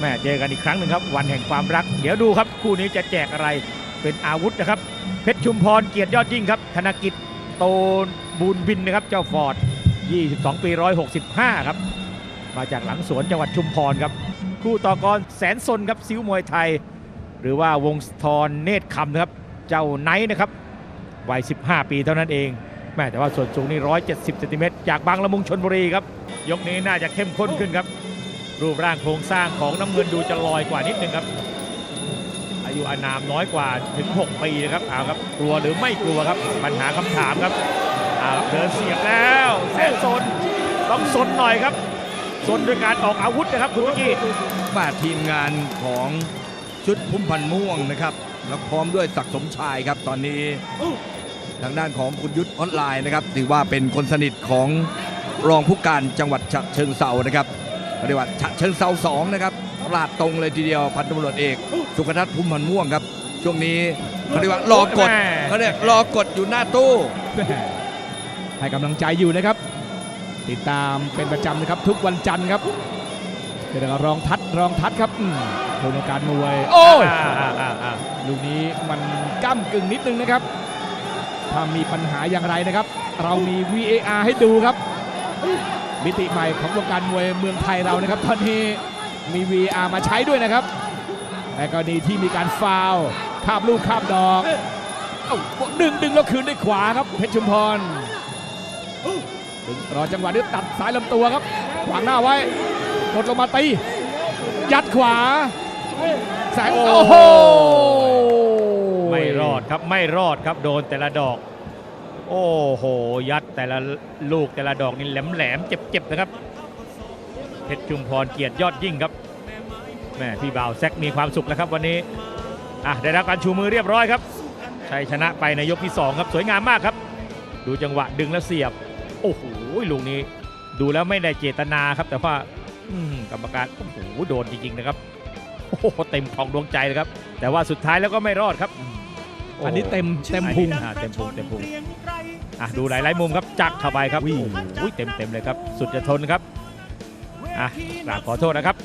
แม่เจอกันอีกครั้งหนึ่งครับ วันแห่งความรัก เดี๋ยวดูครับ คู่นี้จะแจกอะไรเป็นอาวุธนะครับ เพชรชุมพรเกียรติยอดยิ่งครับ ธนกิจโตนบูนบินนะครับ เจ้าฟอร์ด 22 ปี 165 ครับ มาจากหลังสวนจังหวัดชุมพรครับ คู่ต่อกรแสนสนครับซิวมวยไทย หรือว่าวงศรเนตรคำนะครับ เจ้าไนท์นะครับวัย 15 ปีเท่านั้นเองแม่แต่ว่าส่วนสูงนี่ 170 เซนติเมตรจากบางละมุงชนบุรีครับ ยกนี้น่าจะเข้มข้นขึ้นครับ รูปร่างโครงสร้างของน้ำเงินดูจะลอยกว่านิดนึงครับ อายุอานามน้อยกว่าถึง 6 ปีนะครับเอาครับกลัวหรือไม่กลัวครับ ปัญหาคำถามครับเอาครับเดินเสียบแล้วแสนสนต้องสนหน่อยครับสนด้วยการออกอาวุธนะครับคุณเมื่อกี้มาทีมงานของชุดพุ่มพันม่วงนะครับแล้วพร้อมด้วยศักดิ์สมชายครับตอนนี้ทางด้านของคุณยุทธออนไลน์นะครับถือว่าเป็นคนสนิทของรองผู้การจังหวัดฉะเชิงเซานะครับ เรียกว่าฉะเชิงเซาสองนะครับลาดตรงเลยทีเดียวพันตำรวจเอก สุขทัศน์พุ่มพันธ์ม่วงครับ ช่วงนี้เขาเรียกว่ารอกดแม่เขาเรียกรอกดอยู่หน้าตู้ ให้กำลังใจอยู่นะครับ ติดตามเป็นประจำนะครับ ทุกวันจันทร์ครับเดี๋ยวรองทัดรองทัดครับอืมโครงการมวย โอ้ยอ่าอ่าอ่าอ่าลูกนี้มันก้ากึ่งนิดนึงนะครับ ถ้ามีปัญหาอย่างไรนะครับ เรามี VAR ให้ดูครับ มิติใหม่ของวงการมวยเมืองไทยเรานะครับตอนนี้มี VR มาใช้ด้วยนะครับในกรณีที่มีการฟาวข้ามลูกข้ามดอกอดึงดึงแล้วคืนด้วยขวาครับเพชรชุมพรดึงรอจังหวะนี้ตัดสายลำตัวครับ ขวางหน้าไว้กดลงมาตี ยัดขวาแสงโอ้โอ้โหไม่รอดครับไม่รอดครับโดนแต่ละดอก โอ้โห ยัดแต่ละลูกแต่ละดอกนี่แหลมแหลมๆเจ็บๆนะครับ เพชรจุมพรเกียรติยอดยิ่งครับแม่พี่บ่าวแซกมีความสุขแล้วครับวันนี้อะได้รับการชูมือเรียบร้อยครับชัยชนะไปในยกที่สองครับ สวยงามมากครับ ดูจังหวะดึงแล้วเสียบ โอ้โหลูกนี้ ดูแล้วไม่ได้เจตนาครับ แต่ว่าอืมกรรมการโอ้โหโดนจริงๆนะครับโอ้โหเต็มของดวงใจเลยครับ แต่ว่าสุดท้ายแล้วก็ไม่รอดครับ อันนี้เต็มเต็มพุงอ่าเต็มพุงเต็มพุงอะดูหลายๆมุมครับจักเข้าไปครับโอ้โหเต็มเต็มๆเลยครับ สุดจะทนครับอะกราบขอโทษนะครับ